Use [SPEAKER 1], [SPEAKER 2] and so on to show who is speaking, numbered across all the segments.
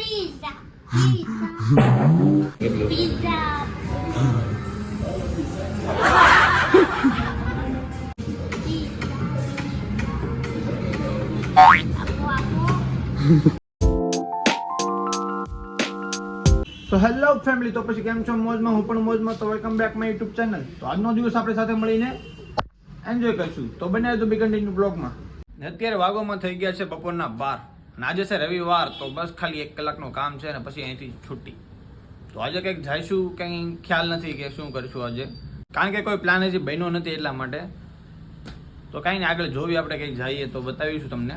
[SPEAKER 1] Pizza. Pizza. Pizza.
[SPEAKER 2] So hello family તો પછી કેમ છો મોજમાં હું પણ મોજમાં તો welcome back my YouTube channel તો આજનો દિવસ આપણે સાથે મળીને એન્જોય કરીશું તો બને તો બી કન્ટિન્યુ બ્લોગમાં ને અત્યારે વાગોમાં થઈ ગયા છે બપોરના બાર આજે છે રવિવાર, તો બસ ખાલી એક કલાકનું કામ છે અને પછી અહીંથી છૂટી. તો આજે કંઈક જઈશું, કંઈ ખ્યાલ નથી કે શું કરીશું આજે. કારણ કે કોઈ પ્લાન હજી બન્યો નથી એટલા માટે. તો કાંઈ નહીં, આગળ જોવી આપણે કંઈક જઈએ તો બતાવીશું તમને.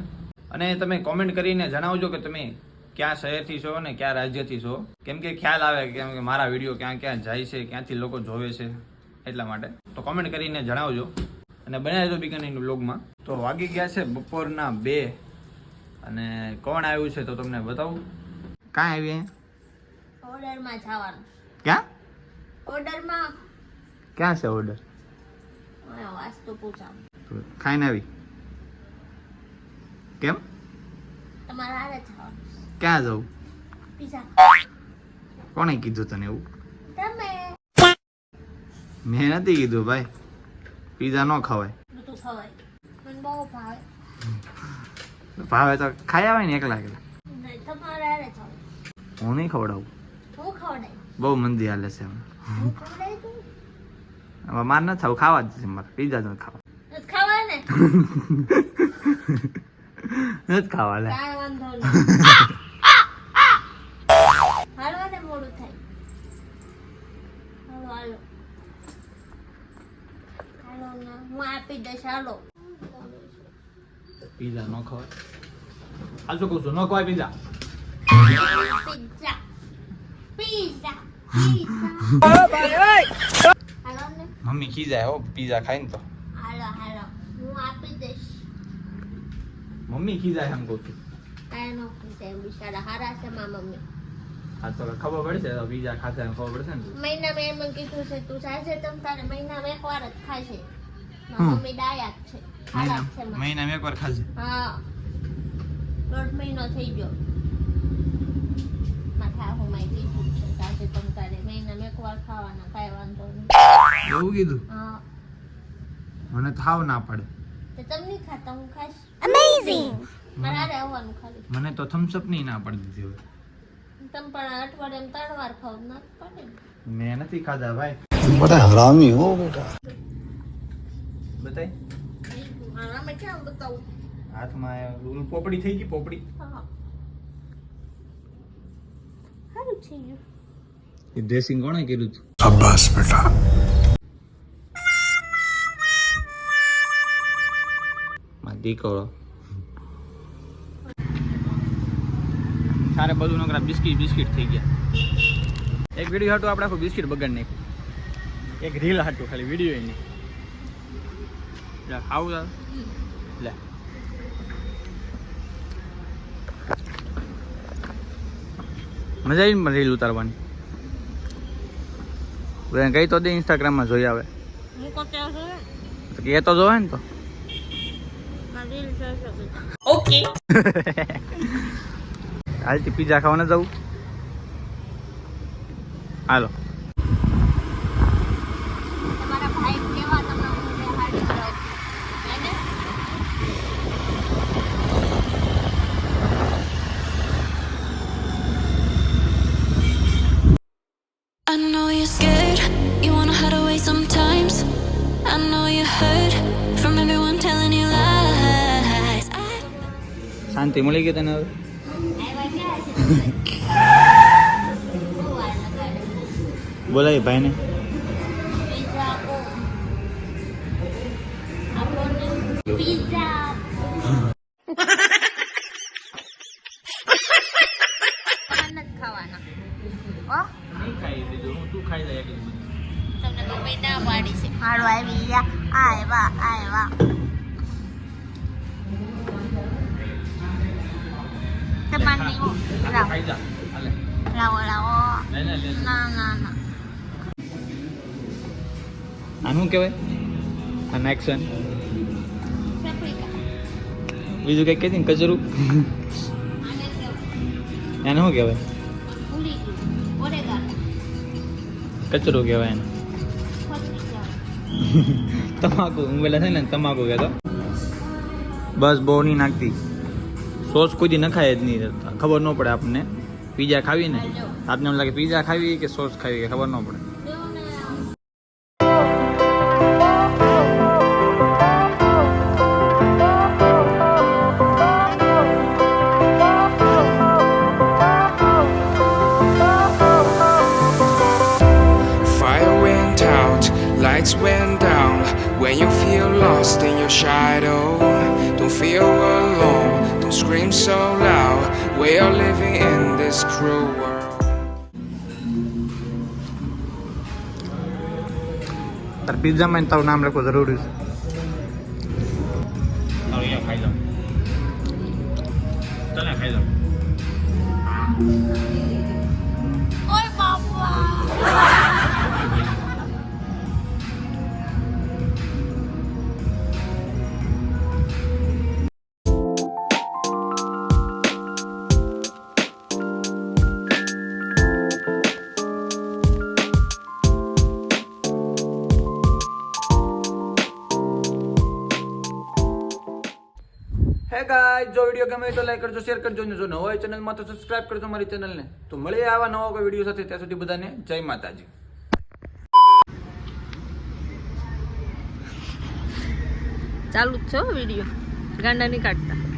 [SPEAKER 2] અને તમે કોમેન્ટ કરીને જણાવજો કે તમે ક્યાં શહેરથી છો ને ક્યાં રાજ્યથી છો. કેમ કે ખ્યાલ આવે કેમ કે મારા વીડિયો ક્યાં ક્યાં જાય છે, ક્યાંથી લોકો જોવે છે એટલા માટે. તો કોમેન્ટ કરીને જણાવજો. અને બનાવી દો બીકાનીનું બ્લોગમાં તો વાગી ગયા છે બપોરના બે. અને કોણ આવ્યું છે તો તમને બતાવું? કાં આવ્યું
[SPEAKER 1] ઓર્ડરમાં જવાનું.
[SPEAKER 2] ક્યાં?
[SPEAKER 1] ઓર્ડરમાં
[SPEAKER 2] ક્યાં છે ઓર્ડર
[SPEAKER 1] વાસ્તુ પૂછાવું.
[SPEAKER 2] ખાઈને આવી. કેમ?
[SPEAKER 1] તમારે હારે જવાનું.
[SPEAKER 2] ક્યાં જવું?
[SPEAKER 1] પીઝા.
[SPEAKER 2] કોણે કીધું તને એવું?
[SPEAKER 1] તમે.
[SPEAKER 2] મેં નથી કીધું ભાઈ. પીઝા ન ખવાય.
[SPEAKER 1] બધું ખવાય. મને બહુ ભાવે.
[SPEAKER 2] ભાવે તો ખાઈ આવે ને એકલા એકલા. હું નહીં ખવડાવું. બહુ મંદી હાલે છે હવે. માર ન થવું ખાવા જ છે મારે. પીઝા જ ખાવા.
[SPEAKER 1] નથી
[SPEAKER 2] લે
[SPEAKER 1] હું આપી દઈશ હાલો.
[SPEAKER 2] પીઝા ન ખવાય હાલ શું કહું છું ન ખવાય પીઝા
[SPEAKER 1] પિઝા પિઝા પિઝા હાલો ને
[SPEAKER 2] મમ્મી ખીજાય હો પીઝા ખાઈને તો
[SPEAKER 1] હાલો હાલો હું આપી દઈશ
[SPEAKER 2] મમ્મી ખીજાય એમ કહું છું
[SPEAKER 1] કાંઈ નો પૂછાય બિચારા હારા છે મારા મમ્મી
[SPEAKER 2] હા તો ખબર પડશે તો પીઝા ખાતે ખબર પડશે ને
[SPEAKER 1] મહિનામાં એમ કીધું છે તું સાંજે તમ તારે મહિનામાં એક વાર જ ખાશે
[SPEAKER 2] મને થાવ ના પડે.
[SPEAKER 1] તમ નહીં ખાતા હું ખાઈશ. અમેઝિંગ મારે આવવાનું ખાલી.
[SPEAKER 2] મને તો થમ્સ અપ નહીં ના પડી દીધી હવે
[SPEAKER 1] તમ પણ અઠવાડિયામાં ત્રણ વાર ખાવ ના
[SPEAKER 2] મેં નથી ખાધા ભાઈ.
[SPEAKER 1] બડા હરામી હો બેટા. બતાય?
[SPEAKER 2] હાથમાં પોપડી થઈ ગઈ પોપડી. એ ડ્રેસિંગ કોણે કર્યું હતું?
[SPEAKER 3] અબ્બાસ બેટા.
[SPEAKER 2] માં દીકરો. સારે બધું નકરા બિસ્કિટ બિસ્કિટ થઈ ગયા. એક વીડિયો હાટું આપણે આખો બિસ્કિટ બગાડ નાખ્યું. એક રીલ હાટું ખાલી વીડિયો એની લે આવું તાર લે મજા આવી ને રીલ ઉતારવાની ગઈ તો દે ઇન્સ્ટાગ્રામમાં જોઈ આવે એ તો જોવે ને તો
[SPEAKER 1] ઓકે
[SPEAKER 2] હાલથી પીઝા ખાવાને જવું હાલો શાંતિ મળી ગઈ તને
[SPEAKER 1] આવ્યા
[SPEAKER 2] બોલાય ભાઈને.
[SPEAKER 1] પિઝા આપો આવ્યા ને પિઝા નથી ખાવાના હો
[SPEAKER 2] નહીં ખાઈ દીધું હું તું ખાઈ જાય
[SPEAKER 1] તમને મમ્મી ના પાડી છે હાડો આવી ગયા આવ્યા આવ્યા તમારે લાવો
[SPEAKER 2] ખાઈ જા હાલે
[SPEAKER 1] લાવો લાવો
[SPEAKER 2] લે લે લે
[SPEAKER 1] ના ના ના
[SPEAKER 2] આ શું કહેવાય આ એક્શન બીજું કંઈક કહેતી ને કચરું એને શું કહેવાય કચરો કહેવાય એને તમાકુ હું પેલા છે ને તમાકુ કહેતો બસ બહુ નહીં નાખતી સોસ કોઈ દી નખાય જ નહીં ખબર ન પડે આપણને પીઝા ખાવી ને આપને એમ લાગે પીઝા ખાવી કે સોસ ખાવી કે ખબર ન પડે
[SPEAKER 1] દેવો ને
[SPEAKER 4] Fire went out, lights went down. When you feel lost in your shadow, don't feel alone, scream so loud. We are living in this cruel world.
[SPEAKER 2] તાર પિઝામાં તારું નામ લખવું જરૂરી છે ખાઈ લો ચાલે ખાઈ હે ગાય જો વીડિયો ગમે તો લાઈક કરજો શેર કરજો ને જો નવો હોય ચેનલમાં તો સબસ્ક્રાઇબ કરજો મારી ચેનલને તો મળીએ આવા નવા કોઈ વીડિયો સાથે. ત્યાં સુધી બધાને જય માતાજી.
[SPEAKER 1] ચાલુ જ છે વીડિયો ગાંડા નહીં કાઢતા.